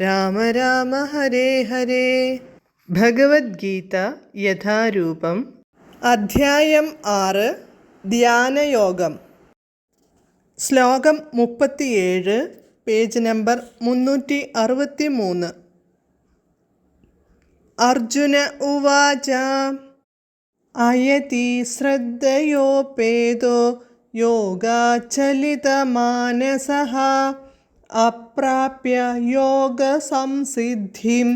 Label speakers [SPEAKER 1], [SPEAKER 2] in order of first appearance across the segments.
[SPEAKER 1] രാമ രാമ ഹരേ ഹരേ. ഭഗവത്ഗീത യഥാരൂപം. അധ്യായം ആറ്. ധ്യാനയോഗം. ശ്ലോകം മുപ്പത്തിയേഴ് പേജ് നമ്പർ മുന്നൂറ്റി അറുപത്തി മൂന്ന് അർജുന ഉവാച അയതി ശ്രദ്ധയോപേതോ യോഗാചലിതമാനസഃ അപ്രാപ്യ യോഗസംസിദ്ധിം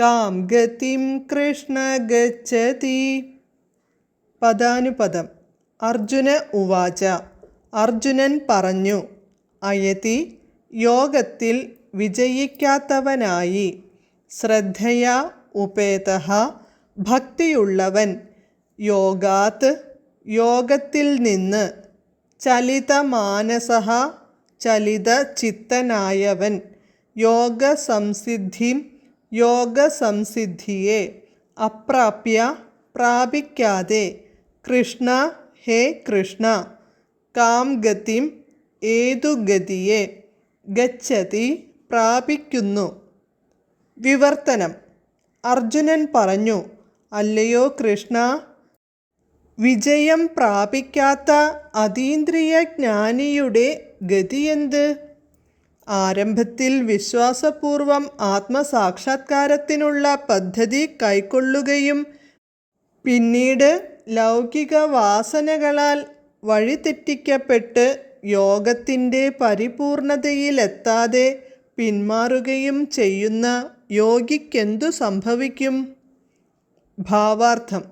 [SPEAKER 1] കാം ഗതിം കൃഷ്ണ ഗച്ഛതി. പദാനുപദം. അർജുന ഉവാച. അർജുനൻ പറഞ്ഞു അയതി യോഗത്തിൽ വിജയിക്കാത്തവനായി ശ്രദ്ധയാ ഉപേത ഭക്തിയുള്ളവൻ. യോഗാത് യോഗത്തിൽ നിന്ന് ചലിതമാനസ ചലിത ചിത്തനായവൻ യോഗസംസിദ്ധിം യോഗസംസിദ്ധിയെ. അപ്രാപ്യ പ്രാപിക്കാതെ. കൃഷ്ണ ഹേ കൃഷ്ണ. കാം ഗതിം ഏതു ഗതിയെ. ഗച്ഛതി പ്രാപിക്കുന്നു. വിവർത്തനം. അർജുനൻ പറഞ്ഞു അല്ലയോ കൃഷ്ണ വിജയം പ്രാപിക്കാത്ത അതീന്ദ്രിയ ജ്ഞാനിയുടെ ഗതിയെന്ത് ആരംഭത്തിൽ വിശ്വാസപൂർവം ആത്മസാക്ഷാത്കാരത്തിനുള്ള പദ്ധതി കൈക്കൊള്ളുകയും പിന്നീട് ലൗകിക വാസനകളാൽ വഴിതെറ്റിക്കപ്പെട്ട് യോഗത്തിന്റെ പരിപൂർണതയിലെത്താതെ പിന്മാറുകയും ചെയ്യുന്ന യോഗിക്കെന്തു സംഭവിക്കും? ഭാവാർത്ഥം.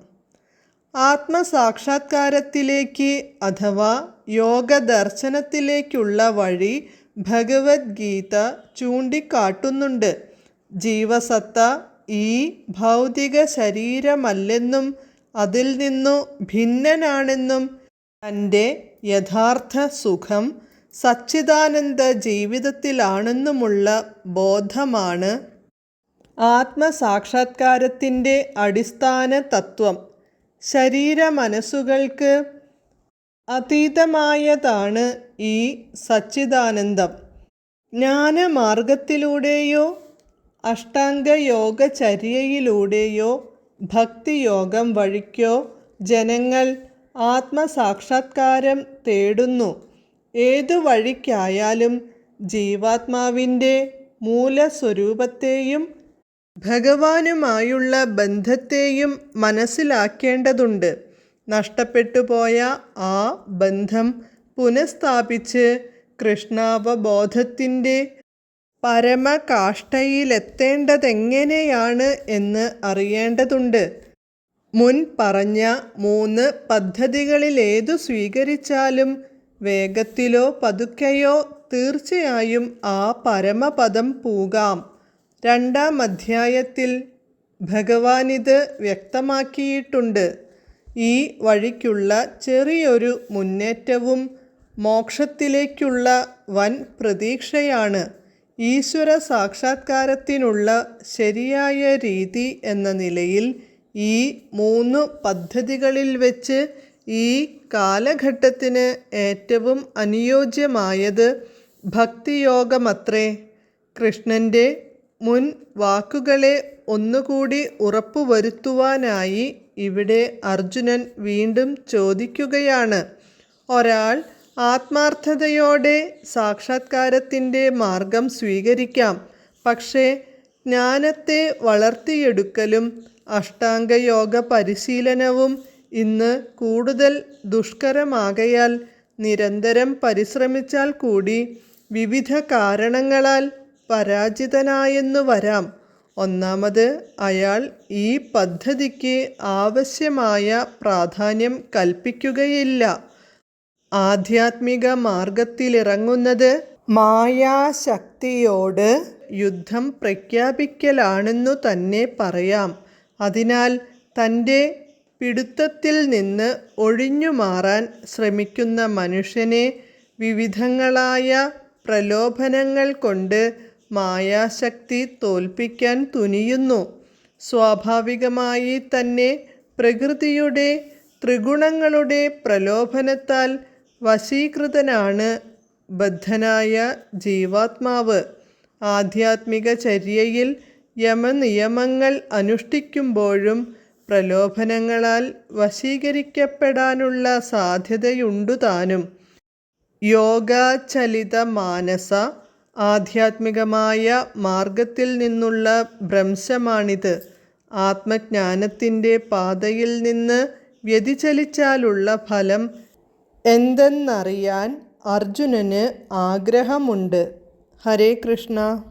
[SPEAKER 1] ആത്മസാക്ഷാത്കാരത്തിലേക്ക് അഥവാ യോഗദർശനത്തിലേക്കുള്ള വഴി ഭഗവത്ഗീത ചൂണ്ടിക്കാട്ടുന്നുണ്ട്. ജീവസത്ത ഈ ഭൗതിക ശരീരമല്ലെന്നും അതിൽ നിന്നു ഭിന്നനാണെന്നും തന്റെ യഥാർത്ഥ സുഖം സച്ചിദാനന്ദ ജീവിതത്തിലാണെന്നുമുള്ള ബോധമാണ് ആത്മസാക്ഷാത്കാരത്തിന്റെ അടിസ്ഥാന തത്വം ശരീരമനസ്സുകൾക്ക് അതീതമായതാണ് ഈ സച്ചിദാനന്ദം. ജ്ഞാനമാർഗത്തിലൂടെയോ അഷ്ടാംഗയോഗചര്യയിലൂടെയോ ഭക്തിയോഗം വഴിക്കോ ജനങ്ങൾ ആത്മസാക്ഷാത്കാരം തേടുന്നു. ഏതു വഴിക്കായാലും ജീവാത്മാവിന്റെ മൂലസ്വരൂപത്തെയും ഭഗവാനുമായുള്ള ബന്ധത്തെയും മനസ്സിലാക്കേണ്ടതുണ്ട്. നഷ്ടപ്പെട്ടുപോയ ആ ബന്ധം പുനഃസ്ഥാപിച്ച് കൃഷ്ണാവബോധത്തിന്റെ പരമകാഷ്ഠയിലെത്തേണ്ടതെങ്ങനെയാണ് എന്ന് അറിയേണ്ടതുണ്ട്. മുൻ പറഞ്ഞ മൂന്ന് പദ്ധതികളിലേതു സ്വീകരിച്ചാലും വേഗത്തിലോ പതുക്കെയോ തീർച്ചയായും ആ പരമപദം പൂകാം. രണ്ടാം അധ്യായത്തിൽ ഭഗവാനിത് വ്യക്തമാക്കിയിട്ടുണ്ട്. ഈ വഴിക്കുള്ള ചെറിയൊരു മുന്നേറ്റവും മോക്ഷത്തിലേക്കുള്ള വൻ പ്രതീക്ഷയാണ് ഈശ്വര സാക്ഷാത്കാരത്തിനുള്ള ശരിയായ രീതി എന്ന നിലയിൽ ഈ മൂന്ന് പദ്ധതികളിൽ വെച്ച് ഈ കാലഘട്ടത്തിന് ഏറ്റവും അനുയോജ്യമായത് ഭക്തിയോഗമത്രേ. കൃഷ്ണന്റെ മുൻ വാക്കുകളെ ഒന്നുകൂടി ഉറപ്പുവരുത്തുവാനായി ഇവിടെ അർജുനൻ വീണ്ടും ചോദിക്കുകയാണ്. ഒരാൾ ആത്മാർത്ഥതയോടെ സാക്ഷാത്കാരത്തിന്റെ മാർഗം സ്വീകരിക്കാം. പക്ഷേ ജ്ഞാനത്തെ വളർത്തിയെടുക്കലും അഷ്ടാംഗയോഗ പരിശീലനവും ഇന്ന് കൂടുതൽ ദുഷ്കരമാകയാൽ നിരന്തരം പരിശ്രമിച്ചാൽ കൂടി വിവിധ കാരണങ്ങളാൽ പരാജിതനായെന്നു വരാം. ഒന്നാമത് അയാൾ ഈ പദ്ധതിക്ക് ആവശ്യമായ പ്രാധാന്യം കൽപ്പിക്കുകയില്ല. ആധ്യാത്മിക മാർഗത്തിലിറങ്ങുന്നത് മായാശക്തിയോട് യുദ്ധം പ്രഖ്യാപിക്കലാണെന്നു തന്നെ പറയാം. അതിനാൽ തന്റെ പിടുത്തത്തിൽ നിന്ന് ഒഴിഞ്ഞു മാറാൻ ശ്രമിക്കുന്ന മനുഷ്യനെ വിവിധങ്ങളായ പ്രലോഭനങ്ങൾ കൊണ്ട് മായാശക്തി തോൽപ്പിക്കാൻ തുനിയുന്നു. സ്വാഭാവികമായി തന്നെ പ്രകൃതിയുടെ ത്രിഗുണങ്ങളുടെ പ്രലോഭനത്താൽ വശീകൃതനാണ് ബദ്ധനായ ജീവാത്മാവ്. ആധ്യാത്മിക ചര്യയിൽ യമനിയമങ്ങൾ അനുഷ്ഠിക്കുമ്പോഴും പ്രലോഭനങ്ങളാൽ വശീകരിക്കപ്പെടാനുള്ള സാധ്യതയുണ്ടു താനും യോഗാചലിത മാനസ ആധ്യാത്മികമായ മാർഗത്തിൽ നിന്നുള്ള ഭ്രംശമാണിത്. ആത്മജ്ഞാനത്തിന്റെ പാതയിൽ നിന്ന് വ്യതിചലിച്ചാലുള്ള ഫലം എന്തെന്നറിയാൻ അർജുനന് ആഗ്രഹമുണ്ട്. ഹരേ കൃഷ്ണ.